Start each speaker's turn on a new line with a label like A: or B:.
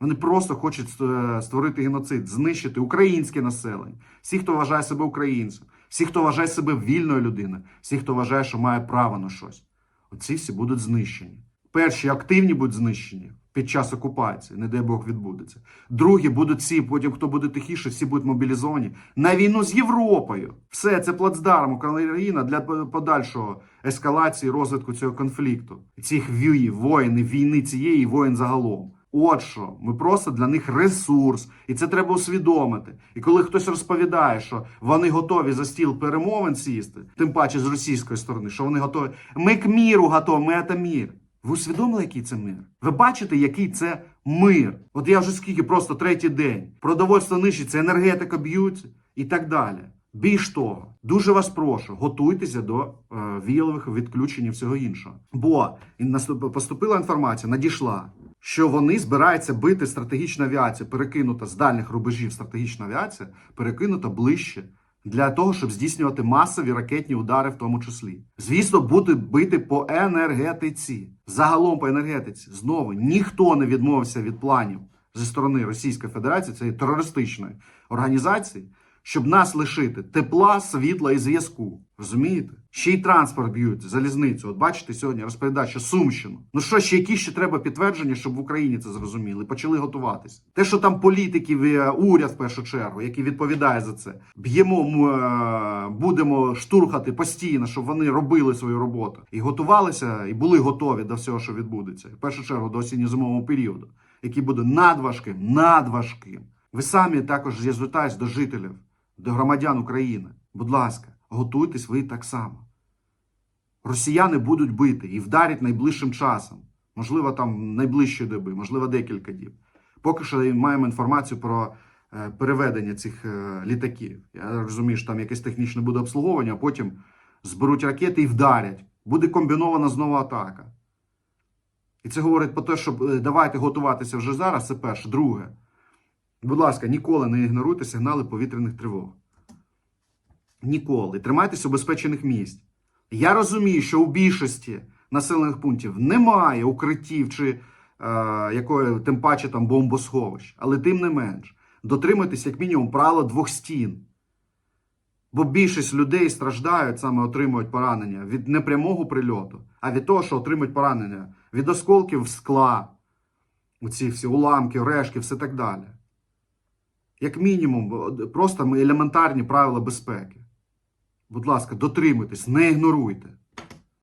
A: Вони просто хочуть е, створити геноцид, знищити українське населення, всі, хто вважає себе українцем, всі, хто вважає себе вільною людиною, всі, хто вважає, що має право на щось. Оці всі будуть знищені. Перші активні будуть знищені під час окупації, не дай Бог відбудеться. Другі будуть всі, потім хто буде тихіше, всі будуть мобілізовані на війну з Європою. Все це плацдарм Україна для подальшого ескалації розвитку цього конфлікту, цих вій, воїн, війни цієї воїн загалом. От що, ми просто для них ресурс, і це треба усвідомити. І коли хтось розповідає, що вони готові за стіл перемовин сісти, тим паче з російської сторони, що вони готові. Ми к міру готові, ми це мір. Ви усвідомили, який це мир? Ви бачите, який це мир? От я вже скільки просто третій день. Продовольство нищиться, енергетика б'ються і так далі. Більш того, дуже вас прошу, готуйтеся до е, віялових відключень і всього іншого. Бо наступ- поступила інформація, надійшла, що вони збираються бити стратегічну авіацію, перекинута з дальніх рубежів стратегічна авіація, перекинута ближче. Для того, щоб здійснювати масові ракетні удари, в тому числі. Звісно, буде бити по енергетиці. Загалом по енергетиці. Знову ніхто не відмовився від планів зі сторони Російської Федерації, цієї терористичної організації, щоб нас лишити тепла, світла і зв'язку. Розумієте? Ще й транспорт б'ють, залізницю. От бачите, сьогодні розповідає, що Сумщину. Ну що ще які ще треба підтвердження, щоб в Україні це зрозуміли, почали готуватися. Те, що там політиків, е, уряд в першу чергу, який відповідає за це, б'ємо, е, будемо штурхати постійно, щоб вони робили свою роботу і готувалися, і були готові до всього, що відбудеться. В першу чергу до осінньо-зимового періоду, який буде надважким, надважким. Ви самі також звертайтесь до жителів, до громадян України. Будь ласка, готуйтесь ви так само. Росіяни будуть бити і вдарять найближчим часом. Можливо, там найближчої доби, можливо, декілька діб. Поки що маємо інформацію про е, переведення цих е, літаків. Я розумію, що там якесь технічне буде обслуговування, а потім зберуть ракети і вдарять. Буде комбінована знову атака. І це говорить про те, що е, давайте готуватися вже зараз. Це перше. Друге. Будь ласка, ніколи не ігноруйте сигнали повітряних тривог. Ніколи. Тримайтеся убезпечених місць. Я розумію, що у більшості населених пунктів немає укриттів чи е, якої, тим паче там бомбосховищ, але тим не менш, дотримуйтесь як мінімум правила двох стін. Бо більшість людей страждають, саме отримують поранення від непрямого прильоту, а від того, що отримують поранення від осколків скла, оці всі уламки, решки, все так далі. Як мінімум, от просто елементарні правила безпеки. Будь ласка, дотримуйтесь, не ігноруйте.